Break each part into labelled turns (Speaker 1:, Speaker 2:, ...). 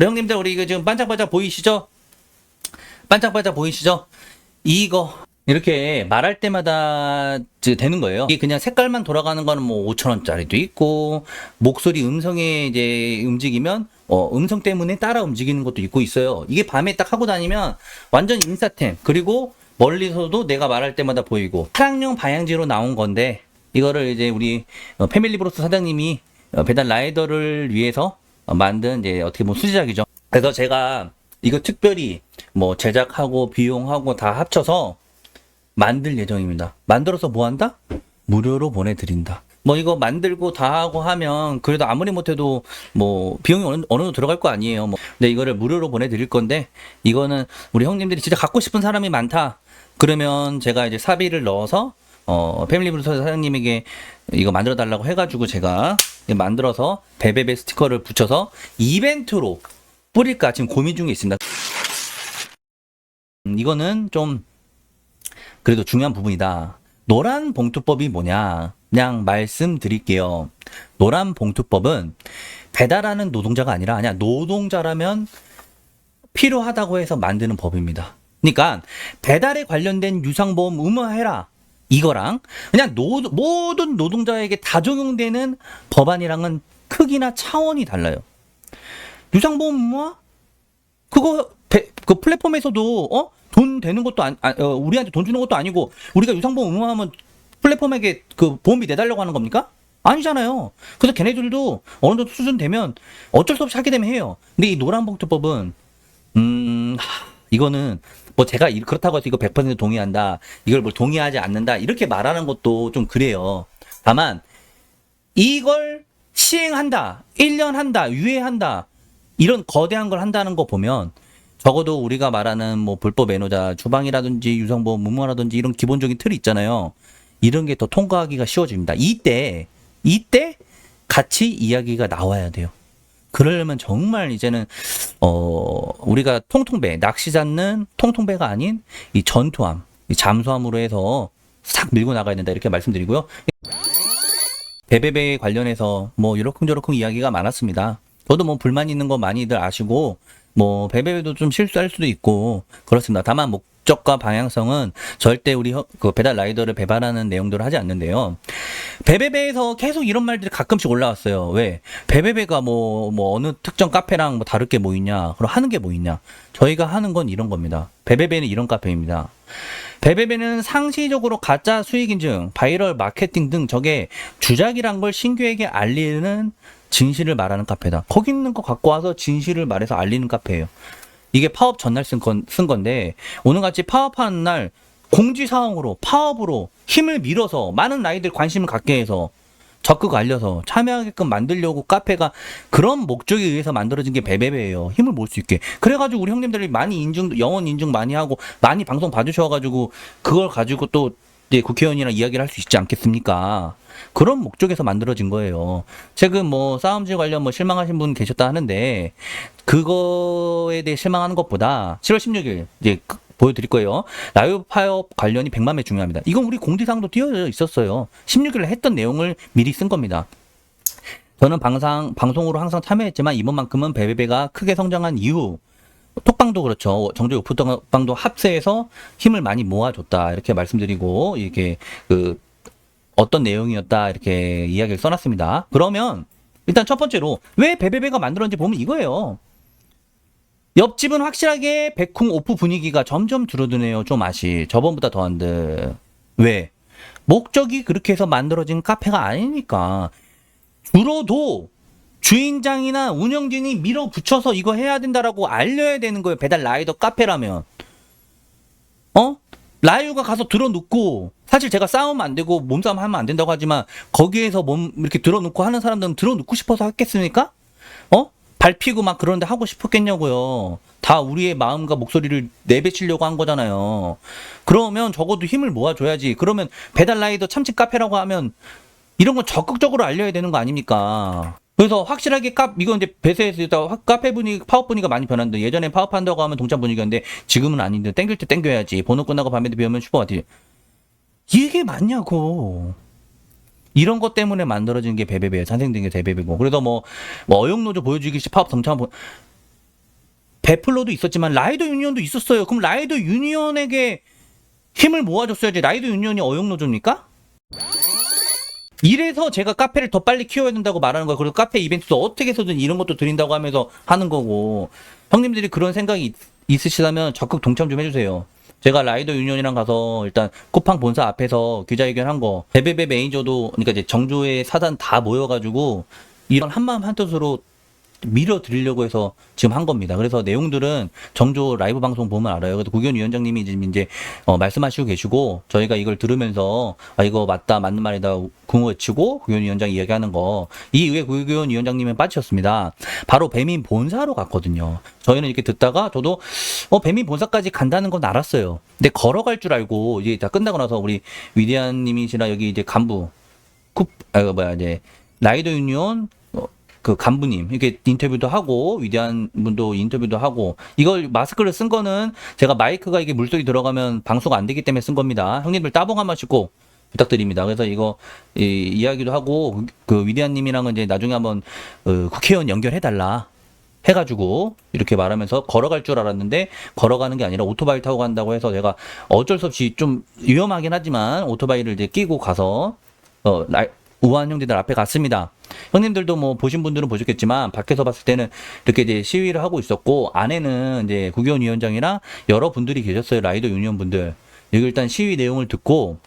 Speaker 1: 네, 형님들 우리 이거 지금 반짝반짝 보이시죠? 반짝반짝 보이시죠? 이거 이렇게 말할 때마다 되는 거예요. 이게 그냥 색깔만 돌아가는 거는 뭐 5천 원짜리도 있고 목소리 음성에 이제 움직이면 어, 음성 때문에 따라 움직이는 것도 있고 있어요. 이게 밤에 딱 하고 다니면 완전 인싸템 그리고 멀리서도 내가 말할 때마다 보이고 차량용 방향지로 나온 건데 이거를 이제 우리 어, 패밀리 브로스 사장님이 어, 배달 라이더를 위해서 어, 만든 이제 어떻게 보면 수제작이죠. 그래서 제가 이거 특별히 뭐 제작하고 비용하고 다 합쳐서 만들 예정입니다. 만들어서 뭐 한다? 무료로 보내드린다. 뭐 이거 만들고 다 하고 하면 그래도 아무리 못해도 뭐 비용이 어느, 어느 정도 들어갈 거 아니에요. 뭐 근데 이거를 무료로 보내드릴 건데 이거는 우리 형님들이 진짜 갖고 싶은 사람이 많다. 그러면 제가 이제 사비를 넣어서 어 패밀리 브루스 사장님에게 이거 만들어 달라고 해가지고 제가 만들어서 베베베 스티커를 붙여서 이벤트로 뿌릴까 지금 고민 중에 있습니다. 음, 이거는 좀 그래도 중요한 부분이다. 노란 봉투법이 뭐냐? 그냥 말씀드릴게요. 노란 봉투법은 배달하는 노동자가 아니라 그냥 노동자라면 필요하다고 해서 만드는 법입니다. 그러니까 배달에 관련된 유상보험 의무화해라. 이거랑 그냥 노, 모든 노동자에게 다 적용되는 법안이랑은 크기나 차원이 달라요. 유상보험 의무화? 그거 배- 그 플랫폼에서도 어? 돈 되는 것도 안, 아, 어, 우리한테 돈 주는 것도 아니고 우리가 유상보험 의무하면 플랫폼에게 그 보험비 내달라고 하는 겁니까? 아니잖아요. 그래서 걔네들도 어느 정도 수준 되면 어쩔 수 없이 하게 되면 해요. 근데 이 노란봉투법은 음 하, 이거는 뭐 제가 이- 그렇다고 해서 이거 100% 동의한다. 이걸 뭘 동의하지 않는다. 이렇게 말하는 것도 좀 그래요. 다만 이걸 시행한다. 1년 한다. 유예한다. 이런 거대한 걸 한다는 거 보면 적어도 우리가 말하는 뭐 불법 매노자 주방이라든지 유성보험 무모라든지 이런 기본적인 틀이 있잖아요. 이런 게 더 통과하기가 쉬워집니다. 이때 이때 같이 이야기가 나와야 돼요. 그러려면 정말 이제는 어 우리가 통통배 낚시 잡는 통통배가 아닌 이 전투함, 이 잠수함으로 해서 싹 밀고 나가야 된다 이렇게 말씀드리고요. 베베베 관련해서 뭐 이러쿵저러쿵 이야기가 많았습니다. 저도 뭐 불만 있는 거 많이들 아시고 뭐 베베베도 좀 실수할 수도 있고 그렇습니다. 다만 목적과 방향성은 절대 우리 혀- 그 배달 라이더를 배반하는 내용들을 하지 않는데요. 베베베에서 계속 이런 말들이 가끔씩 올라왔어요. 왜? 베베베가 뭐, 뭐, 어느 특정 카페랑 뭐 다를 게 뭐 있냐? 그럼 하는 게 뭐 있냐? 저희가 하는 건 이런 겁니다. 베베베는 이런 카페입니다. 베베베는 상시적으로 가짜 수익 인증, 바이럴 마케팅 등 저게 주작이란 걸 신규에게 알리는 진실을 말하는 카페다. 거기 있는 거 갖고 와서 진실을 말해서 알리는 카페예요. 이게 파업 전날 쓴, 건, 쓴 건데 오늘 같이 파업하는 날 공지사항으로 파업으로 힘을 밀어서 많은 아이들 관심을 갖게 해서 적극 알려서 참여하게끔 만들려고 카페가 그런 목적에 의해서 만들어진 게 베베베예요. 힘을 모을 수 있게. 그래가지고 우리 형님들이 많이 인증, 영원 인증 많이 하고 많이 방송 봐주셔가지고 그걸 가지고 또 이제 국회의원이랑 이야기를 할 수 있지 않겠습니까? 그런 목적에서 만들어진 거예요. 최근 뭐 싸움질 관련 뭐 실망하신 분 계셨다 하는데 그거에 대해 실망하는 것보다 7월 16일 이제 그- 보여드릴 거예요. 라이브 파업 관련이 100만 매 중요합니다. 이건 우리 공지사항도 띄어져 있었어요. 16일에 했던 내용을 미리 쓴 겁니다. 저는 방상, 방송으로 항상 참여했지만 이번만큼은 베베베가 크게 성장한 이후 톡방도 그렇죠. 정조 오프방도 합세해서 힘을 많이 모아줬다. 이렇게 말씀드리고, 이렇게 그 어떤 내용이었다. 이렇게 이야기를 써놨습니다. 그러면 일단 첫 번째로 왜 베베베가 만들었는지 보면 이거예요. 옆집은 확실하게 백쿵 오프 분위기가 점점 줄어드네요. 좀 아시. 저번보다 더한데. 왜? 목적이 그렇게 해서 만들어진 카페가 아니니까. 줄어도 주인장이나 운영진이 밀어붙여서 이거 해야 된다라고 알려야 되는 거예요. 배달 라이더 카페라면. 어? 라이유가 가서 들어눕고 사실 제가 싸우면 안 되고 몸싸움 하면 안 된다고 하지만 거기에서 몸 이렇게 들어눕고 하는 사람들은 들어눕고 싶어서 했겠습니까? 어? 밟히고 막 그런데 하고 싶었겠냐고요. 다 우리의 마음과 목소리를 내비치려고 한 거잖아요. 그러면 적어도 힘을 모아줘야지. 그러면 배달 라이더 참치 카페라고 하면 이런 건 적극적으로 알려야 되는 거 아닙니까? 그래서 확실하게 카 이건 이제 배세에서 카페 분위기 파업 분위기가 많이 변한데 예전에 파업한다고 하면 동참 분위기였는데 지금은 아닌데 땡길 때 땡겨야지 번호 끝나고 밤에도 비우면 슈퍼마티 이게 맞냐고 이런 것 때문에 만들어진 게 베베베예요. 탄생된 게 베베베고 그래서 뭐, 뭐 어용노조 보여주기식 파업 동참 보- 베플로도 있었지만 라이더 유니온도 있었어요. 그럼 라이더 유니온에게 힘을 모아줬어야지 라이더 유니온이 어용노조입니까? 이래서 제가 카페를 더 빨리 키워야 된다고 말하는 거예요. 그리고 카페 이벤트도 어떻게 해서든 이런 것도 드린다고 하면서 하는 거고 형님들이 그런 생각이 있- 있으시다면 적극 동참 좀 해주세요. 제가 라이더 유니온이랑 가서 일단 쿠팡 본사 앞에서 기자회견한 거. 베베베 매니저도 그러니까 이제 정조의 사단 다 모여가지고 이런 한마음 한뜻으로 밀어드리려고 해서 지금 한 겁니다. 그래서 내용들은 정조 라이브 방송 보면 알아요. 그래서 국연 위원장님이 지금 이제 어, 말씀하시고 계시고 저희가 이걸 들으면서 아 이거 맞다 맞는 말이다 궁어 외치고 국연 위원장 이야기하는 거이 의회 국연 위원장님은 빠지셨습니다. 바로 배민 본사로 갔거든요. 저희는 이렇게 듣다가 저도 어 배민 본사까지 간다는 건 알았어요. 근데 걸어갈 줄 알고 이제 다 끝나고 나서 우리 위대한 님이시나 여기 이제 간부 쿠, 아, 이거 뭐야, 이제, 라이더 유니온, 어, 그 간부님, 이렇게 인터뷰도 하고, 위대한 분도 인터뷰도 하고, 이걸 마스크를 쓴 거는 제가 마이크가 이게 물소리 들어가면 방송 안 되기 때문에 쓴 겁니다. 형님들 따봉 한꼭 부탁드립니다. 그래서 이거, 이, 이야기도 하고, 그 위대한 님이랑은 이제 나중에 한번, 어, 국회의원 연결해 달라. 해가지고 이렇게 말하면서 걸어갈 줄 알았는데 걸어가는 게 아니라 오토바이 타고 간다고 해서 제가 어쩔 수 없이 좀 위험하긴 하지만 오토바이를 이제 끼고 가서 어, 라, 우아한 형제들 앞에 갔습니다. 형님들도 뭐 보신 분들은 보셨겠지만 밖에서 봤을 때는 이렇게 이제 시위를 하고 있었고 안에는 이제 국회의원 위원장이랑 여러 분들이 계셨어요. 라이더 유니온 분들. 여기 일단 시위 내용을 듣고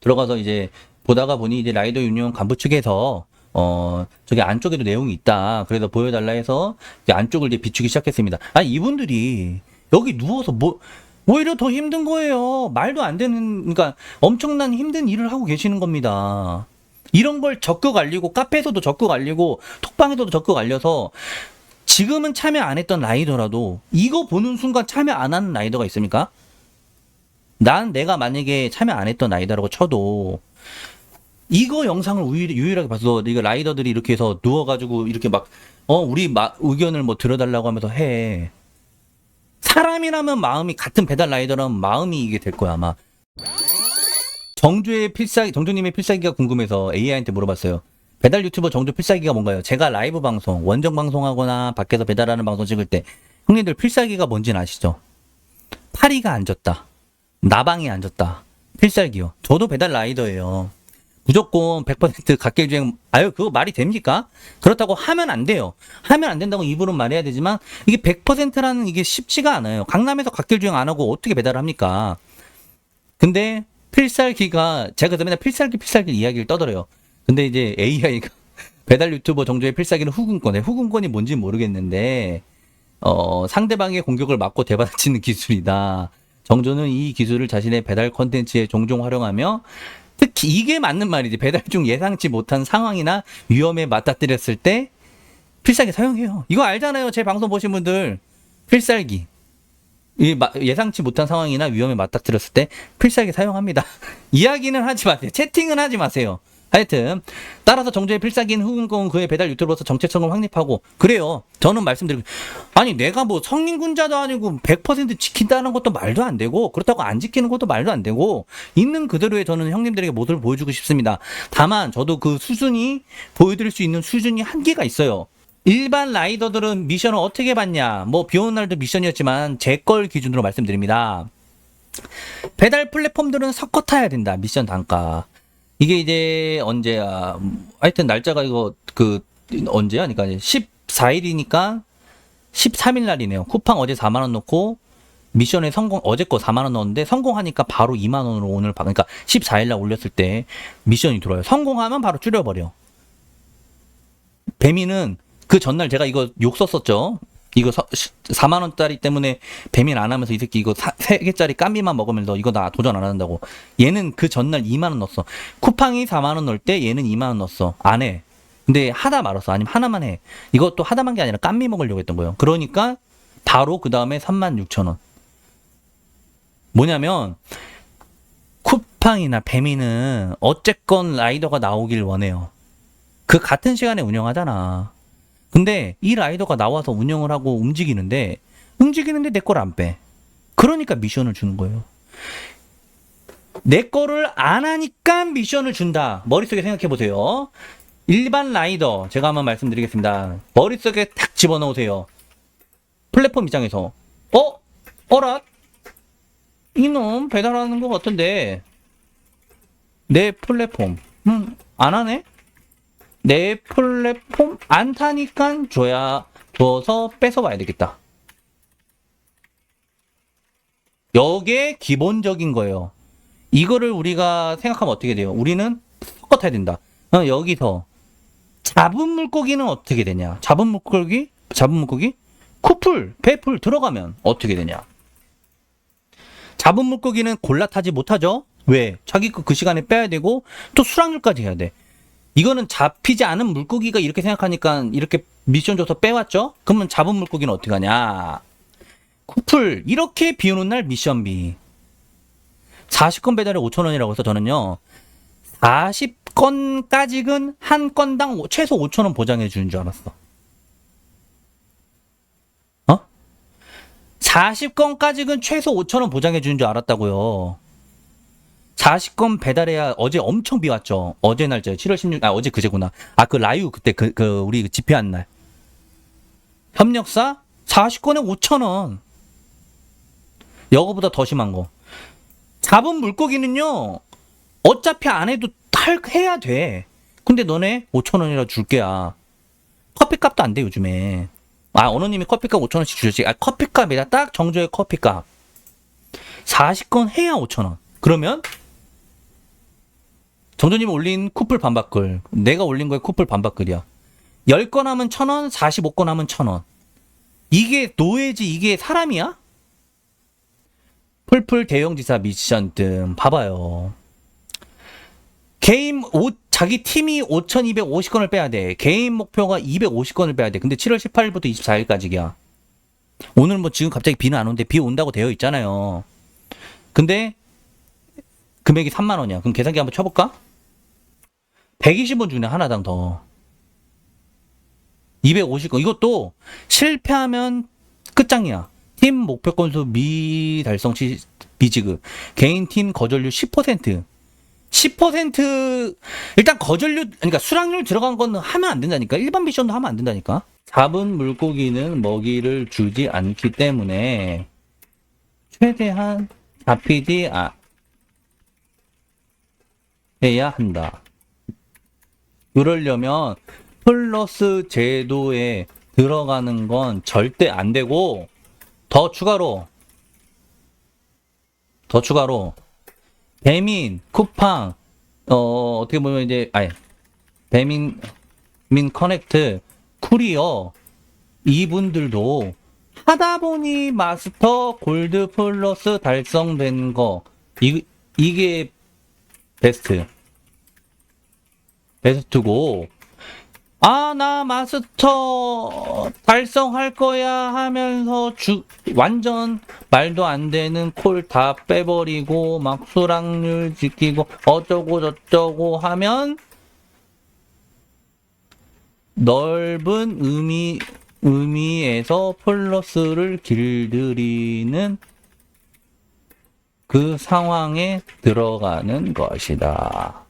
Speaker 1: 들어가서 이제 보다가 보니 이제 라이더 유니온 간부 측에서 어 저기 안쪽에도 내용이 있다. 그래서 보여달라 해서 이제 안쪽을 이제 비추기 시작했습니다. 아 이분들이 여기 누워서 뭐 오히려 더 힘든 거예요. 말도 안 되는 그러니까 엄청난 힘든 일을 하고 계시는 겁니다. 이런 걸 적극 알리고 카페에서도 적극 알리고 톡방에서도 적극 알려서 지금은 참여 안 했던 라이더라도 이거 보는 순간 참여 안 하는 라이더가 있습니까? 난 내가 만약에 참여 안 했던 라이더라고 쳐도 이거 영상을 우유- 유일 하게 봐서 이거 라이더들이 이렇게 해서 누워가지고 이렇게 막 어 우리 마- 의견을 뭐 들어달라고 하면서 해 사람이라면 마음이 같은 배달 라이더라면 마음이 이게 될 거야 아마 정주의 필살기 정주님의 필살기가 궁금해서 AI한테 물어봤어요 배달 유튜버 정주 필살기가 뭔가요? 제가 라이브 방송 원정 방송하거나 밖에서 배달하는 방송 찍을 때 형님들 필살기가 뭔지는 아시죠? 파리가 앉았다 나방이 앉았다 필살기요 저도 배달 라이더예요 무조건 100% 갓길주행 아유 그거 말이 됩니까? 그렇다고 하면 안 돼요. 하면 안 된다고 입으로 말해야 되지만 이게 100%라는 이게 쉽지가 않아요. 강남에서 갓길주행 안 하고 어떻게 배달을 합니까? 근데 필살기가 제가 맨날 필살기 필살기 이야기를 떠들어요. 근데 이제 AI가 배달 유튜버 정조의 필살기는 후근권에 후근권이 뭔지 모르겠는데 어 상대방의 공격을 막고 대받아치는 기술이다. 정조는 이 기술을 자신의 배달 컨텐츠에 종종 활용하며 특히 이게 맞는 말이지. 배달 중 예상치 못한 상황이나 위험에 맞닥뜨렸을 때 필살기 사용해요. 이거 알잖아요. 제 방송 보신 분들. 필살기. 예상치 못한 상황이나 위험에 맞닥뜨렸을 때 필살기 사용합니다. 이야기는 하지 마세요. 채팅은 하지 마세요. 하여튼 따라서 정조의 필살기는 후근권 그의 배달 유튜버로서 정체성을 확립하고 그래요. 저는 말씀드리고 아니 내가 뭐 성인군자도 아니고 100% 지킨다는 것도 말도 안 되고 그렇다고 안 지키는 것도 말도 안 되고 있는 그대로의 저는 형님들에게 모습을 보여주고 싶습니다. 다만 저도 그 수준이 보여드릴 수 있는 수준이 한계가 있어요. 일반 라이더들은 미션을 어떻게 받냐? 뭐 비 오는 날도 미션이었지만 제 걸 기준으로 말씀드립니다. 배달 플랫폼들은 섞어 타야 된다. 미션 단가. 이게 이제 언제야? 음, 하여튼 날짜가 이거 그 언제야? 그러니까 14일이니까 13일 날이네요. 쿠팡 어제 4만 원 넣고 미션에 성공 어제 거 4만 원 넣었는데 성공하니까 바로 2만 원으로 오늘 바 그러니까 14일 날 올렸을 때 미션이 들어와요. 성공하면 바로 줄여 버려. 배미는 그 전날 제가 이거 욕 썼었죠. 이거 서, 4만 원짜리 때문에 배민 안 하면서 이 새끼 이거 사, 3개짜리 깐비만 먹으면서 이거 나 도전 안 한다고. 얘는 그 전날 2만 원 넣었어. 쿠팡이 4만 원 넣을 때 얘는 2만 원 넣었어. 안 해. 근데 하다 말았어. 아니면 하나만 해. 이것도 하다만 게 아니라 깐미 먹으려고 했던 거예요. 그러니까 바로 그 다음에 3만 6천 원. 뭐냐면 쿠팡이나 배미는 어쨌건 라이더가 나오길 원해요. 그 같은 시간에 운영하잖아. 근데 이 라이더가 나와서 운영을 하고 움직이는데 움직이는데 내 걸 안 빼. 그러니까 미션을 주는 거예요. 내 거를 안 하니까 미션을 준다. 머릿속에 생각해 보세요. 일반 라이더 제가 한번 말씀드리겠습니다. 머릿속에 탁 집어넣으세요. 플랫폼 입장에서 어? 어라? 이놈 배달하는 것 같은데 내 플랫폼 음, 안 하네? 내 플랫폼 안 타니까 줘야 줘서 뺏어와야 되겠다. 여기에 기본적인 거예요. 이거를 우리가 생각하면 어떻게 돼요? 우리는 섞어 타야 된다. 어, 여기서 잡은 물고기는 어떻게 되냐? 잡은 물고기? 잡은 물고기? 쿠플, 배풀 들어가면 어떻게 되냐? 잡은 물고기는 골라 타지 못하죠? 왜? 자기 거그 시간에 빼야 되고 또 수락률까지 해야 돼. 이거는 잡히지 않은 물고기가 이렇게 생각하니까 이렇게 미션 줘서 빼왔죠? 그러면 잡은 물고기는 어떻게 하냐? 쿠플 이렇게 비 오는 날 미션비 40건 배달에 5천원이라고 해서 저는요 40건까지는 한 건당 오- 최소 5천원 보장해 주는 줄 알았어 어? 40건까지는 최소 5천원 보장해 주는 줄 알았다고요 40건 배달해야 어제 엄청 비 왔죠 어제 날짜 7월 16일 아 어제 그제구나 아 그 라유 그때 그, 그 우리 집회한 날 협력사 40건에 5천원 여거보다 더 심한 거. 잡은 물고기는요, 어차피 안 해도 탈, 해야 돼. 근데 너네 5천원이라 줄게야. 커피값도 안 돼, 요즘에. 아, 어느님이 커피값 5천원씩 주셨지. 아, 커피값이다. 딱 정조의 커피값. 40건 해야 5천원. 그러면, 정조님이 올린 쿠플 반바클. 내가 올린 거에 쿠플 반바클이야. 10건 하면 1,000원, 45건 하면 1,000원. 이게 노예지, 이게 사람이야? 풀풀 대형지사 미션 등 봐봐요. 개인 5, 자기 팀이 5,250건을 빼야 돼. 개인 목표가 250건을 빼야 돼. 근데 7월 18일부터 24일까지야. 오늘 뭐 지금 갑자기 비는 안 오는데 비 온다고 되어 있잖아요. 근데 금액이 3만 원이야. 그럼 계산기 한번 쳐볼까? 120원 주네 하나당 더. 250건. 이것도 실패하면 끝장이야. 팀 목표 건수 미달성 시 비지급. 개인 팀 거절률 10%. 10% 일단 거절률 그러니까 수락률 들어간 건 하면 안 된다니까. 일반 미션도 하면 안 된다니까. 잡은 물고기는 먹이를 주지 않기 때문에 최대한 잡히지 아, 해야 한다. 그러려면 플러스 제도에 들어가는 건 절대 안 되고 더 추가로 더 추가로 배민, 쿠팡 어 어떻게 보면 이제 아니 배민 민 커넥트 쿠리어 이분들도 하다 보니 마스터 골드 플러스 달성된 거. 이, 이게 베스트 베스트고 아, 나 마스터 달성할 거야 하면서 주, 완전 말도 안 되는 콜 다 빼버리고 막 수락률 지키고 어쩌고 저쩌고 하면 넓은 의미, 의미에서 플러스를 길들이는 그 상황에 들어가는 것이다.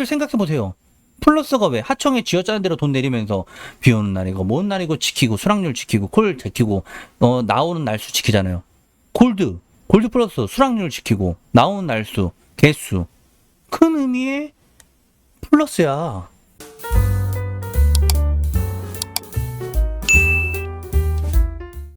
Speaker 1: 형님들 생각해 보세요. 플러스가 왜 하청에 쥐어짜는 대로 돈 내리면서 비 오는 날이고 먼 날이고 지키고 수락률 지키고 콜 지키고 어 나오는 날수 지키잖아요. 골드 골드 플러스 수락률 지키고 나오는 날수 개수 큰 의미의 플러스야.